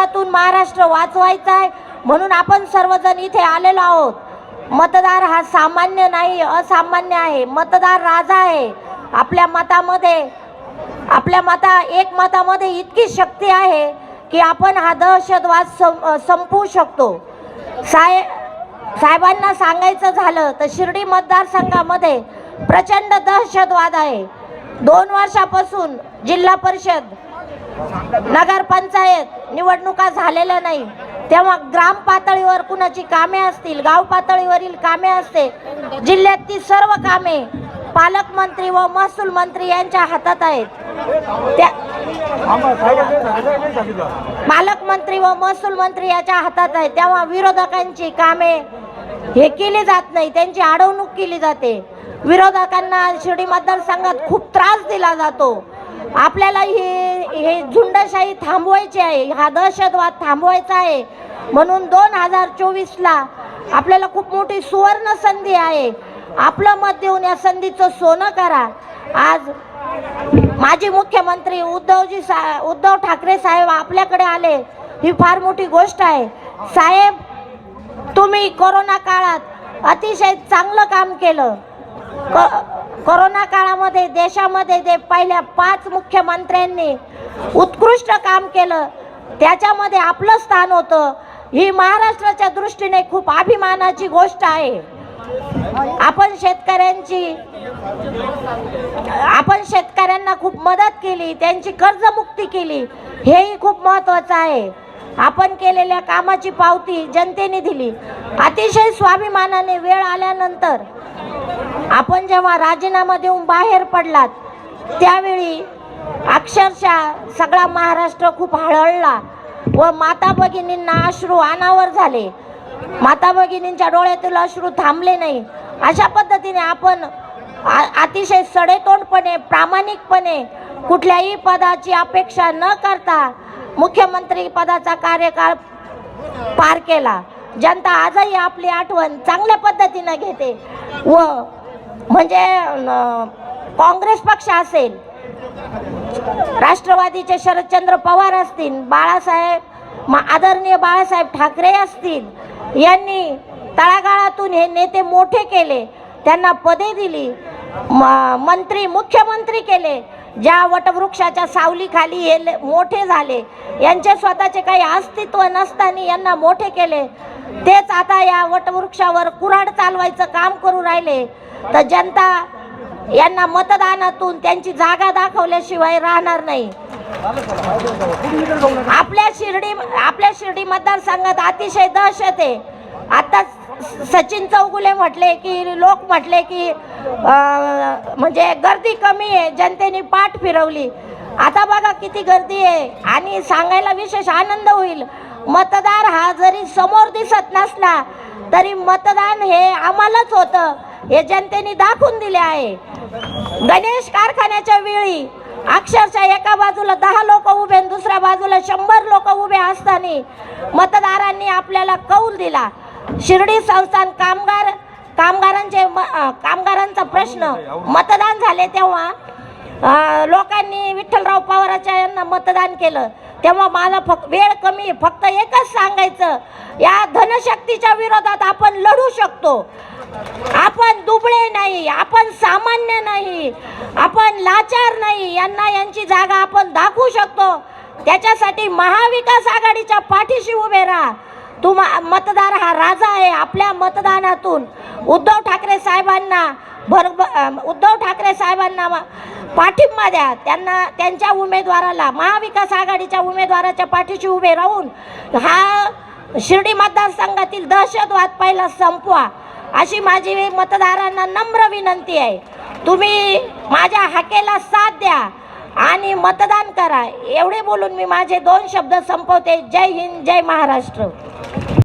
हातातून महाराष्ट्र वाचवायचा आहे म्हणून आपण सर्वजण इथे आलेलो आहोत. मतदार हा सामान्य नाही असामान्य आहे. मतदार राजा आहे. आपल्या मतामध्ये आपल्या मता एक मतामध्ये इतकी शक्ती आहे की आपण हा दहशतवाद सं संपवू शकतो. साहेब साहेबांना सांगायचं झालं तर शिर्डी मतदारसंघामध्ये प्रचंड दहशतवाद आहे. दोन वर्षापासून जिल्हा परिषद नगरपंचायत निवडणुका झालेल्या नाही. तेव्हा ग्राम पातळीवर कुणाची कामे असतील गाव पातळीवरील कामे असते जिल्ह्यातली सर्व कामे पालकमंत्री व महसूल मंत्री यांच्या हातात आहेत. त्या पालकमंत्री व महसूल मंत्री याच्या हातात आहे तेव्हा विरोधकांची कामे हे केली जात नाही त्यांची अडवणूक केली जाते. विरोधकांना शिर्डी मतदारसंघात खूप त्रास दिला जातो. आपल्याला ही हे झुंडशाही थांबवायची आहे हा दहशतवाद थांबवायचा आहे. म्हणून दोन हजार चोवीसला आपल्याला खूप मोठी सुवर्ण संधी आहे. आपलं मत देऊन या संधीचं सोनं करा. आज माजी मुख्यमंत्री उद्धवजी सा उद्धव ठाकरे साहेब आपल्याकडे आले ही फार मोठी गोष्ट आहे. साहेब तुम्ही कोरोना काळात अतिशय चांगलं काम केलं. क- कोरोना काळामध्ये देशामध्ये जे पहिल्या पाच मुख्यमंत्र्यांनी उत्कृष्ट काम केलं त्याच्यामध्ये आपलं स्थान होतं ही महाराष्ट्राच्या दृष्टीने खूप अभिमानाची गोष्ट आहे. आपण शेतकऱ्यांची आपण शेतकऱ्यांना खूप मदत केली त्यांची कर्जमुक्ती केली हेही खूप महत्वाचं आहे. आपण केलेल्या कामाची पावती जनतेने दिली. अतिशय स्वाभिमानाने वेळ आल्यानंतर आपण जेव्हा राजीनामा देऊन बाहेर पडलात त्यावेळी अक्षरशः सगळा महाराष्ट्र खूप हळहळला व माता भगिनींना अश्रू अनावर झाले. माता भगिनींच्या डोळ्यातील अश्रू थांबले नाही. अशा पद्धतीने आपण अतिशय सडेतोंडपणे प्रामाणिकपणे कुठल्याही पदाची अपेक्षा न करता मुख्यमंत्री पदाचा कार्यकाळ पार केला. जनता आजही आपली आठवण चांगल्या पद्धतीनं घेते व म्हणजे काँग्रेस पक्ष असेल राष्ट्रवादीचे शरदचंद्र पवार असतील बाळासाहेब मा- आदरणीय बाळासाहेब ठाकरे असतील यांनी तळागाळातून हे नेते मोठे केले त्यांना पदे दिली म- मंत्री मुख्यमंत्री केले ज्या वटवृक्षाच्या सावलीखाली हे मोठे झाले यांचे स्वतःचे काही अस्तित्व नसताना यांना मोठे केले. तेच आता या वटवृक्षावर कुऱ्हाड चालवायचं काम करू राहिले. तर जनता यांना मतदानातून त्यांची जागा दाखवल्याशिवाय राहणार नाही. आपल्या शिर्डी आपल्या शिर्डी मतदारसंघात अतिशय दहशत आहे. आता सचिन चौगुले म्हटले की लोक म्हटले की म्हणजे गर्दी कमी आहे जनतेने पाठ फिरवली. आता बघा किती गर्दी आहे. आणि सांगायला विशेष आनंद होईल. मतदार हा जरी समोर दिसत नसला तरी मतदान हे आम्हालाच होतं. हे जनतेने दाखवून दिले आहे. गणेश कारखान्याच्या वेळी अक्षरशः एका बाजूला दहा लोक उभे आणि दुसऱ्या बाजूला शंभर लोक उभे असताना मतदारांनी आपल्याला कौल दिला. शिर्डी संस्थान कामगार कामगारांचे म- कामगारांचा प्रश्न. मतदान झाले तेव्हा लोकांनी विठ्ठलराव पवाराच्या यांना मतदान केलं. तेव्हा मला फक्त वेळ कमी फक्त एकच सांगायचं या धनशक्तीच्या विरोधात आपण लढू शकतो. आपण दुबळे नाही आपण सामान्य नाही आपण लाचार नाही यांना यांची जागा आपण दाखवू शकतो. त्याच्यासाठी महाविकास आघाडीच्या पाठीशी उभे राहा. तू मतदार हा राजा आहे आपल्या मतदानातून. उद्धव ठाकरे साहेबांना भर उद्धव ठाकरे साहेबांना पाठिंबा द्या. त्यांना त्यांच्या उमेदवाराला महाविकास आघाडीच्या उमेदवाराच्या पाठीशी उभे राहून हा शिर्डी मतदारसंघातील दहशतवाद पहिला संपवा. अशी माझी मतदारांना नम्र विनंती आहे. तुम्ही माझ्या हाकेला साथ द्या. आणि मतदान करा. एवढे बोलून मी माझे दोन शब्द संपवते. जय हिंद जय महाराष्ट्र.